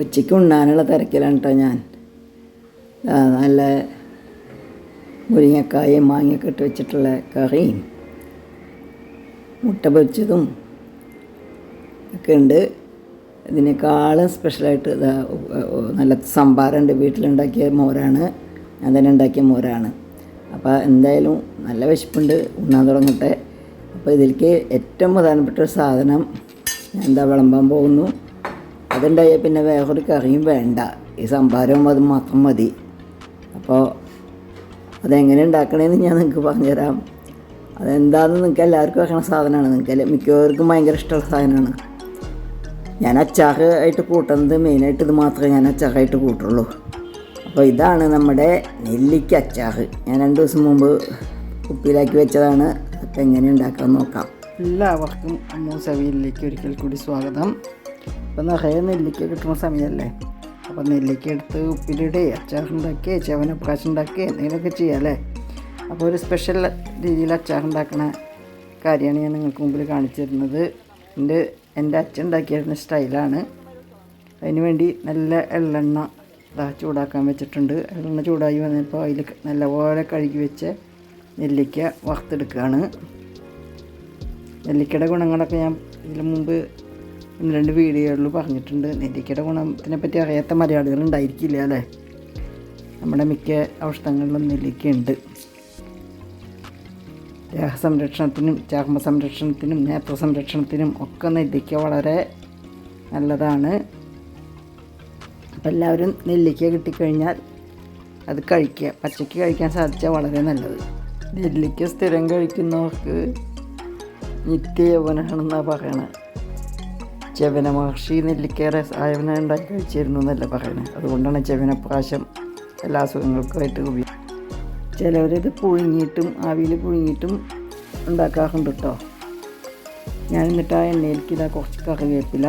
ഉച്ചയ്ക്ക് ഉണ്ണാനുള്ള തിരക്കിലാണ് കേട്ടോ ഞാൻ. നല്ല മുരിങ്ങക്കായും മാങ്ങയൊക്കെ ഇട്ട് വെച്ചിട്ടുള്ള കറിയും മുട്ട പൊരിച്ചതും ഒക്കെ ഉണ്ട്. ഇതിനേക്കാളും സ്പെഷ്യലായിട്ട് നല്ല സംഭാരമുണ്ട് വീട്ടിലുണ്ടാക്കിയ മോരാണ്. ഞാൻ തന്നെ ഉണ്ടാക്കിയ മോരാണ്. അപ്പോൾ എന്തായാലും നല്ല വിശപ്പുണ്ട്. ഉണ്ണാൻ തുടങ്ങട്ടെ. അപ്പോൾ ഇതിലേക്ക് ഏറ്റവും പ്രധാനപ്പെട്ട ഒരു സാധനം ഞാൻ എന്താ വിളമ്പാൻ പോകുന്നു. അതുണ്ടായാൽ പിന്നെ വേറൊരു കറിയും വേണ്ട. ഈ സംഭാരവും അത് മാത്രം മതി. അപ്പോൾ അതെങ്ങനെ ഉണ്ടാക്കണമെന്ന് ഞാൻ നിങ്ങൾക്ക് പറഞ്ഞുതരാം. അതെന്താണെന്ന് നിങ്ങൾക്ക് എല്ലാവർക്കും അറിയണ സാധനമാണ് നിങ്ങൾക്ക് മിക്കവർക്കും ഭയങ്കര ഇഷ്ടമുള്ള സാധനമാണ് ഞാൻ അച്ചാറ് ആയിട്ട് കൂട്ടുന്നത് മെയിനായിട്ട് ഇത് മാത്രമേ ഞാൻ അച്ചാറായിട്ട് കൂട്ടുള്ളൂ. അപ്പോൾ ഇതാണ് നമ്മുടെ നെല്ലിക്ക അച്ചാറ്. ഞാൻ രണ്ട് ദിവസം മുമ്പ് കുപ്പിയിലാക്കി വെച്ചതാണ്. അപ്പോൾ എങ്ങനെ ഉണ്ടാക്കാൻ നോക്കാം. എല്ലാവർക്കും അമ്മൂസവിയിലേക്ക് ഒരിക്കൽ കൂടി സ്വാഗതം. ഇപ്പം നിറയെ നെല്ലിക്ക കിട്ടുന്ന സമയമല്ലേ അപ്പം നെല്ലിക്ക എടുത്ത് ഉപ്പിലിടെ അച്ചാറുണ്ടാക്കി ചവനപ്രാശം ഉണ്ടാക്കി എന്തെങ്കിലുമൊക്കെ ചെയ്യാം അല്ലേ? അപ്പോൾ ഒരു സ്പെഷ്യൽ രീതിയിൽ അച്ചാറുണ്ടാക്കണ കാര്യമാണ് ഞാൻ നിങ്ങൾക്ക് മുമ്പിൽ കാണിച്ചു തരുന്നത്. എന്റെ എന്റെ അച്ഛൻ ഉണ്ടാക്കിയിരുന്ന സ്റ്റൈലാണ്. അതിന് വേണ്ടി നല്ല എള്ളെണ്ണ ഇതാ ചൂടാക്കാൻ വെച്ചിട്ടുണ്ട്. എള്ളെണ്ണ ചൂടായി വന്നപ്പോൾ അതിൽ നല്ലപോലെ കഴുകി വെച്ച് നെല്ലിക്ക വറുത്തെടുക്കുകയാണ്. നെല്ലിക്കയുടെ ഗുണങ്ങളൊക്കെ ഞാൻ ഇതിന് മുമ്പ് ഒന്ന് രണ്ട് വീഡിയോകളിൽ പറഞ്ഞിട്ടുണ്ട്. നെല്ലിക്കയുടെ ഗുണത്തിനെ പറ്റി അറിയാത്ത മലയാളികൾ ഉണ്ടായിരിക്കില്ല അല്ലേ? നമ്മുടെ മിക്ക ഔഷധങ്ങളിലും നെല്ലിക്കയുണ്ട്. ദേഹസംരക്ഷണത്തിനും ചർമ്മ സംരക്ഷണത്തിനും നേത്ര സംരക്ഷണത്തിനും ഒക്കെ നെല്ലിക്ക വളരെ നല്ലതാണ്. അപ്പം എല്ലാവരും നെല്ലിക്ക കിട്ടിക്കഴിഞ്ഞാൽ അത് കഴിക്കുക. പച്ചയ്ക്ക് കഴിക്കാൻ സാധിച്ചാൽ വളരെ നല്ലത്. നെല്ലിക്ക സ്ഥിരം കഴിക്കുന്നവർക്ക് നിത്യ യൗവനാണെന്നാണ് പറയണത് ചെവന മഹർഷി നെല്ലിക്കേറെ സായവന ഉണ്ടാക്കി കഴിച്ചിരുന്നു എന്നല്ല പറയുന്നത് അതുകൊണ്ടാണ് ചെവനപ്രാശം എല്ലാ അസുഖങ്ങൾക്കുമായിട്ട് ഉപയോഗിക്കുന്നത് ചിലവരിത് പുഴുങ്ങിയിട്ടും ആവിയിൽ പുഴുങ്ങിയിട്ടും ഉണ്ടാക്കാറുണ്ട് കേട്ടോ ഞാൻ എന്നിട്ട് ആ എണ്ണയിലേക്ക് ഇതാ കുറച്ച് കറിവേപ്പില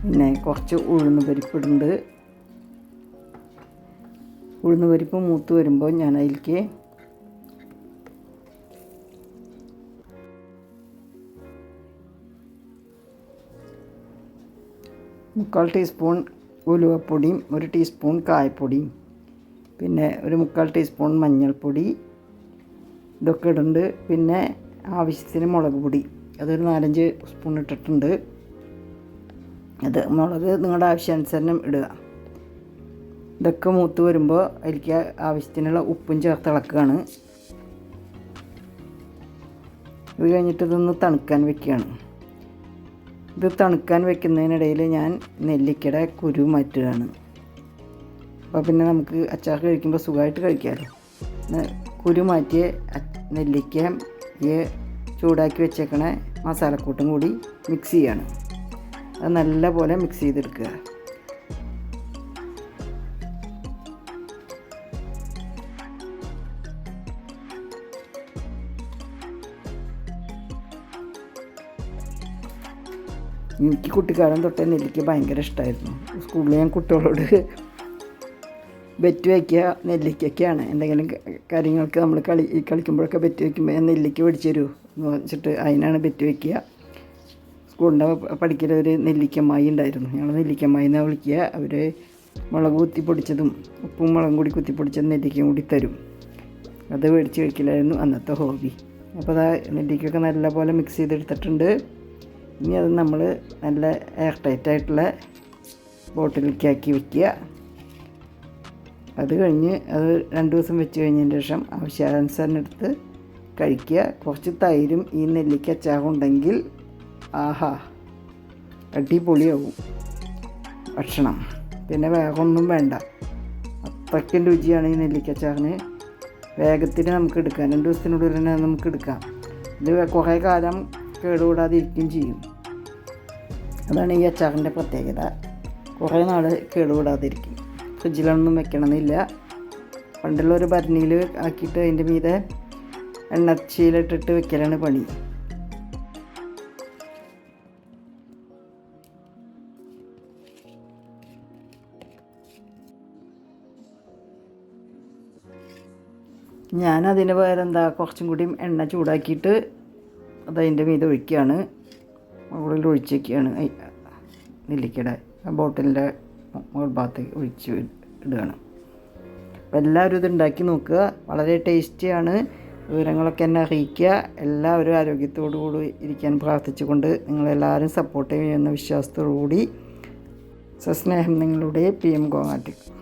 പിന്നെ കുറച്ച് ഉഴുന്ന് പരിപ്പിടുന്നുണ്ട് ഉഴുന്ന് പരിപ്പ് മൂത്ത് വരുമ്പോൾ ഞാൻ അതിലേക്ക് മുക്കാൽ ടീസ്പൂൺ ഉലുവപ്പൊടിയും ഒരു ടീസ്പൂൺ കായപ്പൊടിയും. പിന്നെ ഒരു മുക്കാൽ ടീസ്പൂൺ മഞ്ഞൾപ്പൊടി. ഇതൊക്കെ ഇടുന്നുണ്ട് പിന്നെ ആവശ്യത്തിന് മുളക് പൊടി. അതൊരു നാലഞ്ച് സ്പൂൺ ഇട്ടിട്ടുണ്ട്. അത് മുളക് നിങ്ങളുടെ ആവശ്യാനുസരണം ഇടുക. ഇതൊക്കെ മൂത്ത് വരുമ്പോൾ അതിലേക്ക് ആവശ്യത്തിനുള്ള ഉപ്പും ചേർത്ത് ഇളക്കുകയാണ്. ഇത് കഴിഞ്ഞിട്ട് ഇതൊന്ന് തണുക്കാൻ വെക്കുകയാണ്. ഇത് തണുക്കാൻ വെക്കുന്നതിനിടയിൽ ഞാൻ നെല്ലിക്കയുടെ കുരു മാറ്റുകയാണ്. അപ്പോൾ പിന്നെ നമുക്ക് അച്ചാർ കഴിക്കുമ്പോൾ സുഖമായിട്ട് കഴിക്കാമല്ലോ. കുരു മാറ്റിയ നെല്ലിക്ക ഈ ചൂടാക്കി വെച്ചേക്കണ മസാലക്കൂട്ടും കൂടി മിക്സ് ചെയ്യാണ്. അത് നല്ല പോലെ മിക്സ് ചെയ്തെടുക്കുക. എനിക്ക് കുട്ടിക്കാലം തൊട്ടേ നെല്ലിക്ക ഭയങ്കര ഇഷ്ടമായിരുന്നു സ്കൂളിൽ ഞാൻ കുട്ടികളോട് ബെറ്റ് വയ്ക്കുക നെല്ലിക്കൊക്കെയാണ് എന്തെങ്കിലും കാര്യങ്ങൾക്ക് നമ്മൾ കളി കളിക്കുമ്പോഴൊക്കെ ബെറ്റ് വയ്ക്കുമ്പോൾ ഞാൻ നെല്ലിക്ക പിടിച്ചു തരൂ എന്ന് വെച്ചിട്ട് അതിനാണ് ബെറ്റ് വയ്ക്കുക. സ്കൂളിന്റെ പഠിക്കൽ ഒരു നെല്ലിക്കമ്മായി ഉണ്ടായിരുന്നു. ഞങ്ങൾ നെല്ലിക്കമ്മായി എന്നാണ് വിളിക്കുക. അവർ മുളക് കുത്തി പൊടിച്ചതും ഉപ്പും മുളകും കൂടി കുത്തി പൊടിച്ചതും നെല്ലിക്കയും കൂടി തരും. അത് മേടിച്ച് കഴിക്കലായിരുന്നു അന്നത്തെ ഹോബി അപ്പോൾ അതാ നെല്ലിക്കൊക്കെ നല്ല പോലെ മിക്സ് ചെയ്തെടുത്തിട്ടുണ്ട്. ഇനി അത് നമ്മൾ നല്ല എയർ ടൈറ്റ് ആയിട്ടുള്ള ബോട്ടിലേക്ക് ആക്കി വെക്കുക. അത് കഴിഞ്ഞ് അത് രണ്ട് ദിവസം വെച്ച് കഴിഞ്ഞതിന് ശേഷം ആവശ്യാനുസരണം എടുത്ത് കഴിക്കുക. കുറച്ച് തൈരും ഈ നെല്ലിക്ക അച്ചാറുണ്ടെങ്കിൽ ആഹാ അടിപൊളിയാവും. ഭക്ഷണം. പിന്നെ വേഗമൊന്നും വേണ്ട. അത്രയ്ക്കും രുചിയാണ് ഈ നെല്ലിക്ക നെല്ലിക്കച്ചാറിന് വേഗത്തിന് നമുക്ക് എടുക്കാം. രണ്ട് ദിവസത്തിനുള്ളിൽ തന്നെ നമുക്ക് എടുക്കാം. ഇത് കുറേ കാലം കേടുകൂടാതിരിക്കുകയും ചെയ്യും. അതാണ് ഈ അച്ചാറിന്റെ പ്രത്യേകത. കുറേ നാൾ കേടുകൂടാതിരിക്കും. ഫ്രിഡ്ജിലൊന്നും വെക്കണമെന്നില്ല. പണ്ടുള്ള ഒരു ഭരണിയിൽ ആക്കിയിട്ട് അതിന്റെ മീതെ എണ്ണച്ചീലിട്ടിട്ട് വെക്കലാണ് പണി. ഞാനതിന് പകരം എന്താ കുറച്ചും കൂടി എണ്ണ ചൂടാക്കിയിട്ട് അതതിന്റെ മീതെ ഒഴിക്കുകയാണ്. മുകളിൽ ഒഴിച്ചേക്കാണ്. നെല്ലിക്കയുടെ ആ ബോട്ടിലിന്റെ മുകൾ ഭാഗത്തേക്ക് ഒഴിച്ച് ഇടുകയാണ്. അപ്പോൾ എല്ലാവരും ഇത് ഉണ്ടാക്കി നോക്കുക. വളരെ ടേസ്റ്റിയാണ്. വിവരങ്ങളൊക്കെ എന്നെ അറിയിക്കുക. എല്ലാവരും ആരോഗ്യത്തോടു കൂടി ഇരിക്കാൻ പ്രാർത്ഥിച്ചുകൊണ്ട് നിങ്ങളെല്ലാവരും സപ്പോർട്ട് ചെയ്യുന്ന വിശ്വാസത്തോടു കൂടി സസ്നേഹം നിങ്ങളുടെ പി എം ഗോമാറ്റിക്